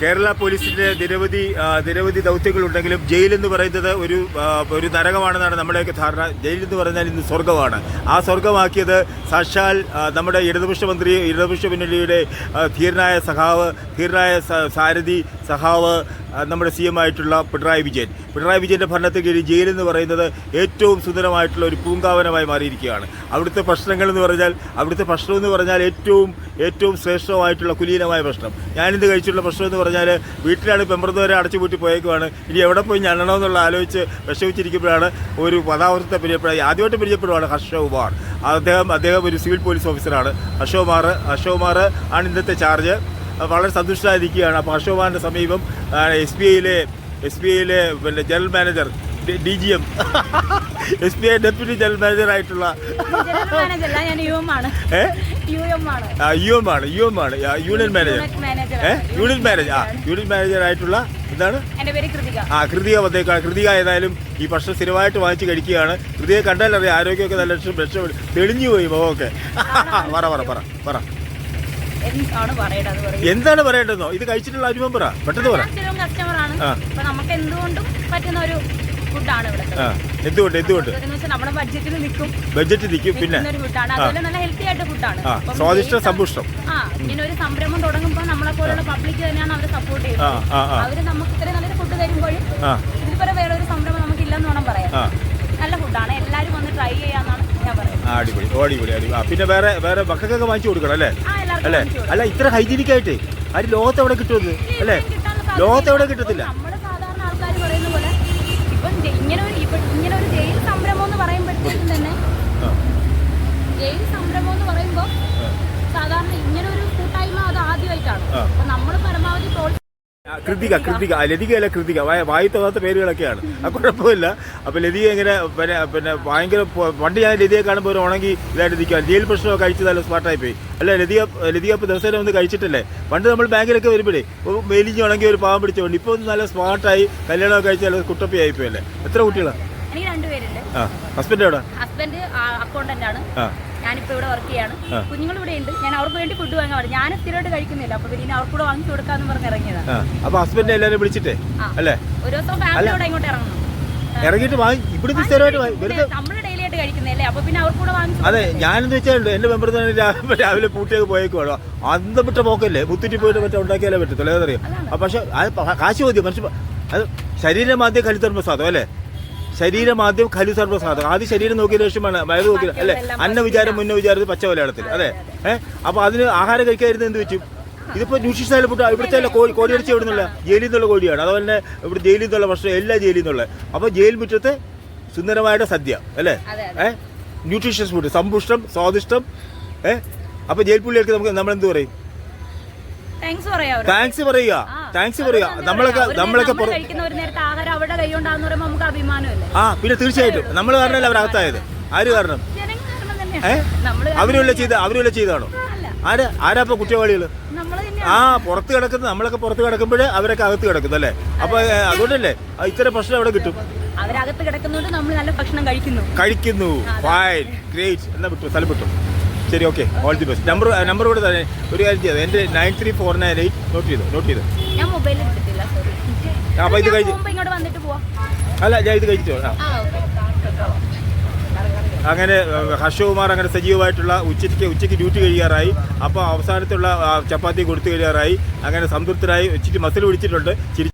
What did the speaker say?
കേരള പോലീസിന്റെ നിരവധി നിരവധി നിരവധി ദൗത്യങ്ങളുണ്ടെങ്കിലും ജയിൽ എന്ന് പറയുന്നത് ഒരു ഒരു നരകമാണെന്നാണ് നമ്മുടെയൊക്കെ ധാരണ. ജയിൽ എന്ന് പറഞ്ഞാൽ ഇന്ന് സ്വർഗമാണ് ആ സ്വർഗമാക്കിയത് സാക്ഷാൽ നമ്മുടെ ഇടതുപക്ഷ മന്ത്രി ഇടതുപക്ഷ മുന്നണിയുടെ ധീരനായ സഖാവ് ധീരനായ സാരഥി സഖാവ് നമ്മുടെ സി എം ആയിട്ടുള്ള പിണറായി വിജയൻ. പിണറായി വിജയന്റെ ഭരണത്തിന് കീഴിൽ ജയിൽ എന്ന് പറയുന്നത് ഏറ്റവും സുന്ദരമായിട്ടുള്ള ഒരു പൂങ്കാവനമായി മാറിയിരിക്കുകയാണ്. അവിടുത്തെ ഭക്ഷണങ്ങൾ എന്ന് പറഞ്ഞാൽ അവിടുത്തെ ഭക്ഷണം എന്ന് പറഞ്ഞാൽ ഏറ്റവും ഏറ്റവും ശ്രേഷ്ഠമായിട്ടുള്ള കുലീനമായ ഭക്ഷണം ഞാനിന്ന് കഴിച്ചിട്ടുള്ള ഭക്ഷണം എന്ന് പറഞ്ഞാൽ വീട്ടിലാണ് പെമ്പറന്നവരെ അടച്ചുപൂട്ടി പോയേക്കുവാണ്. ഇനി എവിടെ പോയി ഞണ്ണണമെന്നുള്ള ആലോചിച്ച് വിഷമിച്ചിരിക്കുമ്പോഴാണ് ഒരു പദാവൃത്തത്തെ പരിചയപ്പെടുക ആദ്യമായിട്ട് പരിചയപ്പെടുവാണ് ഹർഷകുമാർ അദ്ദേഹം അദ്ദേഹം ഒരു സിവിൽ പോലീസ് ഓഫീസറാണ്. ഹർഷകുമാർ ഹർഷകുമാർ ആണ് ഇന്നത്തെ ചാർജ്. വളരെ സന്തുഷ്ടരായിരിക്കുകയാണ് അപ്പോൾ ഹർഷകുമാറിന്റെ സമീപം എസ് ബി ഐയിലെ എസ് ബി ഐയിലെ പിന്നെ general manager D G M. S B I deputy general manager ആയിട്ടുള്ള. യു എം ആണ്. യു എം ആണ്. Union manager. Union manager. ആ യൂണിയൻ മാനേജർ ആയിട്ടുള്ള എന്താണ്? ആ കൃതിക വന്നേക്കാണ് കൃതിക ഏതായാലും ഈ ഭക്ഷണം സ്ഥിരമായിട്ട് വാങ്ങിച്ച് കഴിക്കുകയാണ്. കൃതിയെ കണ്ടാൽ അറിയാം ആരോഗ്യമൊക്കെ നല്ല ലക്ഷം ലക്ഷം തെളിഞ്ഞു പോയി മുഖമൊക്കെ. പറ പറ പറ പറ. എന്താണ് പറയേണ്ടതെന്നോ? ഇത് കഴിച്ചിട്ടുള്ള അനുഭവം പറ. പെട്ടെന്ന് പറ. നമുക്ക് എന്തുകൊണ്ടും പറ്റുന്ന ഒരു ഫുഡാണ് ഇവിടെ നമ്മുടെ ബഡ്ജറ്റിൽ നിൽക്കും ബഡ്ജറ്റ് നിൽക്കും പിന്നെ? ഫുഡാണ് അതുപോലെ നല്ല ഹെൽത്തി ആയിട്ട് ഫുഡാണ് സ്വാദിഷ്ട സമ്പുഷ്ടം. ആ ഇങ്ങനെ ഒരു സംരംഭം തുടങ്ങുമ്പോൾ നമ്മളെ പോലുള്ള പബ്ലിക് തന്നെയാണ് അവരെ സപ്പോർട്ട് ചെയ്യുന്നത്. അവർ നമുക്ക് ഇത്രയും നല്ലൊരു ഫുഡ് തരുമ്പോഴും ഇതിൽപ്പരം വേറെ ഒരു സംരംഭം നമുക്ക് ഇല്ലെന്ന് വേണം പറയാം നല്ല ഫുഡാണ് എല്ലാവരും വന്ന് ട്രൈ ചെയ്യാന്നാണ് ഞാൻ പറയുന്നത്. അടിപൊളി. അടിപൊളി അടിപൊളി. പിന്നെ വേറെ വേറെ മക്കൾക്കൊക്കെ വാങ്ങിച്ചു കൊടുക്കണം അല്ലേ? അല്ലേ? അല്ല ഇത്ര ഹൈജീനിക് ആയിട്ട്. അത് ലോകത്ത് എവിടെ കിട്ടുമെന്ന് അല്ലേ? ലോകത്ത് എവിടെ കിട്ടത്തില്ല നമ്മുടെ സാധാരണ ആൾക്കാർ പറയുന്ന പോലെ ഇപ്പം ജെ- ഇങ്ങനെ ഒരു ഇപ്പം ഇങ്ങനെ ഒരു ജയിൽ സംരംഭം എന്ന് പറയുമ്പോഴത്തേക്കും തന്നെ ആ. ജയിൽ സംരംഭം എന്ന് പറയുമ്പോൾ സാധാരണ ഇങ്ങനെ ഒരു കൂട്ടായ്മ അത് ആദ്യമായിട്ടാണ്. അപ്പൊ നമ്മൾ പരമാവധി പ്രോത്സാഹിപ്പിക്കുക ആ, കൃതിക കൃതിക ലതികയല്ല കൃതിക. വായ തോന്നാത്ത പേരുകളൊക്കെയാണ്. ആ കുഴപ്പമില്ല. അപ്പോൾ ലതിക ഇങ്ങനെ പിന്നെ പിന്നെ ഭയങ്കര പണ്ട് ഞാൻ ലതിയെ കാണുമ്പോൾ ഒരു ഉണങ്ങി ഇതായിട്ട് നിൽക്കുക ജയിൽ പ്രശ്നമൊക്കെ കഴിച്ചതല്ല സ്മാർട്ടായി പോയി. അല്ല ലതിക ലതിക ഇപ്പോൾ ദിവസേന ഒന്ന് കഴിച്ചിട്ടല്ലേ? പണ്ട് നമ്മൾ ബാങ്കിലൊക്കെ വരുമ്പോഴേ മേലിഞ്ഞ് ഉണങ്ങി ഒരു പാവം പിടിച്ചോണ്ട് ഇപ്പോൾ ഒന്ന് നല്ല സ്മാർട്ടായി കല്യാണമൊക്കെ കഴിച്ചാൽ കുട്ടപ്പി ആയി പോയല്ലേ എത്ര കുട്ടികളാണ് ഹസ്ബൻഡ് എവിടെ? ഹസ്ബൻഡ് അക്കൗണ്ടന്റ് ആണ്. ആ ഞാനിപ്പോ ഇവിടെ വർക്ക് ചെയ്യാണ്. കുഞ്ഞുങ്ങൾ ഇവിടെ ഉണ്ട്. ഞാൻ അവർക്ക് വേണ്ടി ഫുഡ് വാങ്ങാൻ പറഞ്ഞു. ഞാൻ സ്ഥിരമായിട്ട് കഴിക്കുന്നില്ല. അപ്പൊ പിന്നെ അവർക്ക് കൂടെ വാങ്ങിച്ചു കൊടുക്കാന്ന് പറഞ്ഞ് ഇറങ്ങിയതാണ് ആ. അപ്പോൾ ഹസ്ബൻഡിനെ എല്ലാവരും വിളിച്ചിട്ടേ? അല്ലേ? ഒരു ദിവസം ഫാമിലിയോടെ ഇങ്ങോട്ട് ഇറങ്ങണം ഇറങ്ങിയിട്ട് ഇവിടുത്തെ സ്ഥിരമായിട്ട് അപ്പൊ അതെ ഞാനെന്ന് വെച്ചാൽ എന്റെ മെമ്പർ തന്നെ രാവിലെ പൂട്ടിയൊക്കെ പോയേക്കുവാണോ. അന്തപ്പെട്ട പോക്കല്ലേ? മുത്തിട്ട് പോയിട്ട് മറ്റേ ഉണ്ടാക്കിയാലേ പറ്റത്തുള്ളൂ. ഏതറിയാം ആ പക്ഷെ അത് കാശ് മതി മനുഷ്യ അത് ശരീരമാദ്യം സാധനം അല്ലേ? ശരീരമാദ്യം ഖലു സർവസാധകം. ആദ്യം ശരീരം നോക്കിയ ലക്ഷ്യമാണ് വയറ് നോക്കിയത് അല്ലെ? അന്ന വിചാരം മുന്ന വിചാരം പച്ച മലയാളത്തിൽ. അതെ ഏഹ് അപ്പൊ അതിന് ആഹാരം കഴിക്കാതിരുന്ന എന്ത് വെച്ചു ഇതിപ്പോ ഫുഡ് ഇവിടുത്തെ അല്ല കോഴി അടിച്ച് എവിടെ നിന്നുള്ള ജയിലിൽ നിന്നുള്ള കോഴിയാണ്. അതുപോലെ തന്നെ ഇവിടെ ജയിലിൽ നിന്നുള്ള ഭക്ഷണം എല്ലാ ജയിലിൽ നിന്നുള്ള. അപ്പൊ ജയിൽ മുറ്റത്തെ സുന്ദരമായിട്ട് സദ്യ അല്ലേ? ഏഹ് ന്യൂട്രീഷ്യസ് ഫുഡ് സമ്പുഷ്ടം സ്വാദിഷ്ടം ഏഹ് അപ്പൊ ജയിൽ പുള്ളികൾക്ക് നമുക്ക് നമ്മൾ എന്ത് പറയും താങ്ക്സ് പറയുക. താങ്ക്സ് പറയുക. നമ്മളൊക്കെ നമ്മളൊക്കെ കഴിക്കുന്ന ഒരു നേരത്തെ ആഹാരം അവരുടെ കൈകൊണ്ടാന്ന് പറയുമ്പോൾ നമുക്ക് അഭിമാനമല്ലേ? ആ പിന്നെ തീർച്ചയായിട്ടും. നമ്മൾ കാരണമല്ല അവരകത്തായത് ആര് കാരണം? ഏഹ് അവരുള്ള ചെയ്ത അവരുള്ള ചെയ്താണോ ആര്? ആരാ ഇപ്പൊ കുറ്റവാളികൾ? ആ പുറത്ത് കിടക്കുന്ന നമ്മളൊക്കെ പുറത്ത് കിടക്കുമ്പോഴേ അവരൊക്കെ അകത്ത് കിടക്കുന്നു അല്ലേ? അപ്പൊ അതുകൊണ്ടല്ലേ? ഇത്തരം പ്രശ്നം അവിടെ കിട്ടും. അവരകത്ത് കിടക്കുന്നോണ്ട് നമ്മൾ നല്ല ഭക്ഷണം കഴിക്കുന്നു. കഴിക്കുന്നു. ഫൈൻ ഗ്രേറ്റ് എന്നാ വിട്ടു. സ്ഥലം വിട്ടു. ശരി okay all the best number number കൂടെ തന്നെ. ഒരു കാര്യം ചെയ്തത് എന്റെ nine three four nine eight note ചെയ്തു? നോട്ട് ചെയ്തു? ഞാൻ മൊബൈലിൽ എടുത്തിട്ടില്ല സോറി ആ, അപ്പൊ ഇത് കഴിച്ചു ഇങ്ങോട്ട് വന്നിട്ട് പോവാം. അല്ല ഞാൻ ഇത് കഴിച്ചിട്ട് ആ അങ്ങനെ ഹർഷകുമാർ അങ്ങനെ സജീവമായിട്ടുള്ള ഉച്ചയ്ക്ക് ഉച്ചയ്ക്ക് ഡ്യൂട്ടി കഴിയാറായി. അപ്പോൾ അവസാനത്തുള്ള ചപ്പാത്തി കൊടുത്തു കഴിയാറായി. അങ്ങനെ സംതൃപ്തരായി. ഉച്ചയ്ക്ക് മസിൽ പിടിച്ചിട്ടുണ്ട്. ചിരി